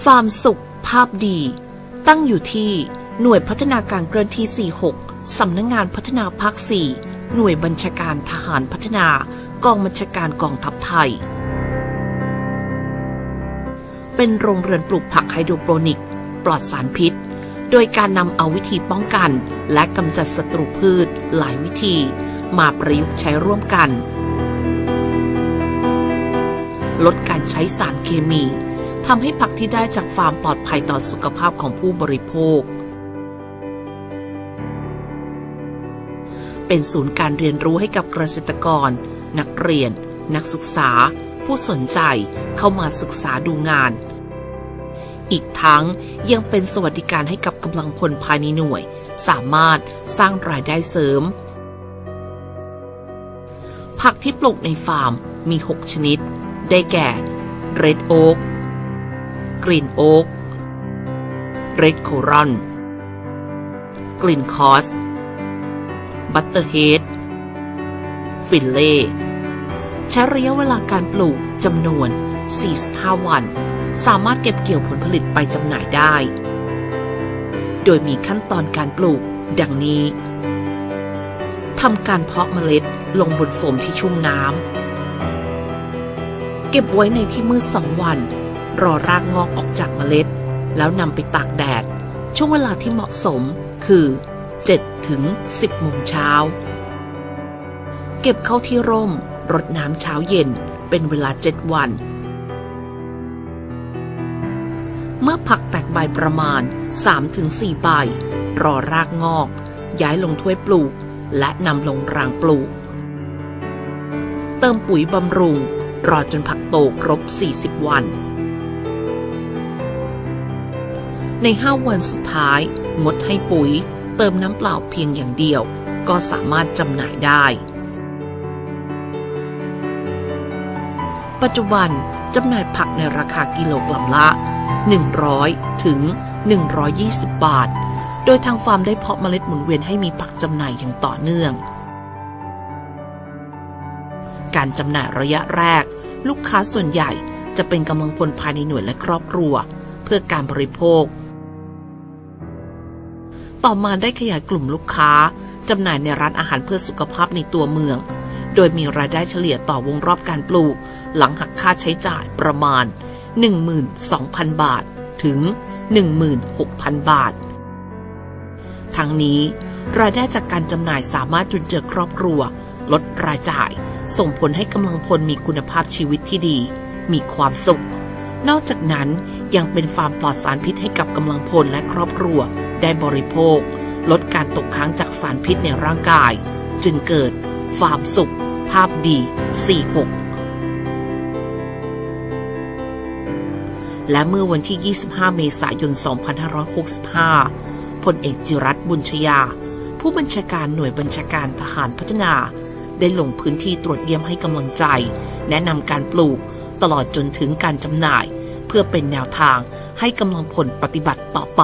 ฟาร์มสุข ภาพดี ตั้งอยู่ที่หน่วยพัฒนาการเคลื่อนที่ 46 สำนักงงานพัฒนาภาค 4 หน่วยบัญชาการทหารพัฒนากองบัญชาการกองทัพไทย เป็นโรงเรือนปลูกผักไฮโดรโปรนิก ปลอดสารพิษ โดยการนำเอาวิธีป้องกัน และกำจัดศัตรูพืชหลายวิธี มาประยุกต์ใช้ร่วมกัน ลดการใช้สารเคมี ทำให้ผักที่ได้จากฟาร์มปลอดภัยต่อสุขภาพของผู้บริโภค เป็นศูนย์การเรียนรู้ให้กับเกษตรกร นักเรียน นักศึกษา ผู้สนใจเข้ามาศึกษาดูงาน อีกทั้งยังเป็นสวัสดิการให้กับกำลังพลภายในหน่วย สามารถสร้างรายได้เสริม ผักที่ปลูกในฟาร์มมี 6 ชนิด ได้แก่ Red Oak Green Oak Red Coron Green Cos Butterhead ฟิลเล่ ใช้ระยะเวลาการปลูกจำนวน 45 วัน สามารถเก็บเกี่ยวผลผลิตไปจำหน่ายได้ โดยมีขั้นตอนการปลูกดังนี้ ทำการเพาะเมล็ดลงบนโฟมที่ชุ่มน้ำ เก็บไว้ในที่มืดสองวัน รอรากงอกออกจากเมล็ด แล้วนำไปตากแดด ช่วงเวลาที่เหมาะสมคือ 7 ถึง 10 โมงเช้า เก็บเข้าที่ร่มรดน้ำเช้าเย็นเป็นเวลา 7 วัน เมื่อผักแตกใบประมาณ 3-4 ใบ รอรากงอก ย้ายลงถ้วยปลูก และนำลงรางปลูก เติมปุ๋ยบำรุง รอจนผักโตครบ 40 วัน ใน 5 วันสุดท้าย งดให้ปุ๋ย เติมน้ำเปล่าเพียงอย่างเดียว ก็สามารถจำหน่ายได้ ปัจจุบันจำหน่ายผักในราคากิโลกรัมละ 100 ถึง 120 บาท โดยทางฟาร์มได้เพาะเมล็ดหมุนเวียนให้มีผักจำหน่ายอย่างต่อเนื่อง การจำหน่ายระยะแรก ลูกค้าส่วนใหญ่จะเป็นกำลังพลภายในหน่วยและครอบครัว เพื่อการบริโภค ต่อมาได้ขยายกลุ่มลูกค้าจำหน่ายในร้านอาหารเพื่อสุขภาพในตัวเมือง โดยมีรายได้เฉลี่ยต่อวงรอบการปลูก หลังหักค่าใช้จ่ายประมาณ 12,000 บาท ถึง 16,000 บาท ทั้งนี้ รายได้จากการจำหน่ายสามารถจุนเจือครอบครัว ลดรายจ่าย ส่งผลให้กำลังพลมีคุณภาพชีวิตที่ดี มีความสุข นอกจากนั้นยังเป็นฟาร์มปลอดสารพิษให้กับกำลังพลและครอบครัว ได้บริโภค ลดการตกค้างจากสารพิษในร่างกาย จึงเกิดฟาร์มสุข ภาพดี 46 และเมื่อวันที่ 25 เมษายน 2565พลเอกจิรัตน์บุญชยา ผู้บัญชาการหน่วยบัญชาการทหารพัฒนา ได้ลงพื้นที่ตรวจเยี่ยมให้กำลังใจ แนะนำการปลูกตลอดจนถึงการจำหน่าย เพื่อเป็นแนวทางให้กำลังพลปฏิบัติต่อไป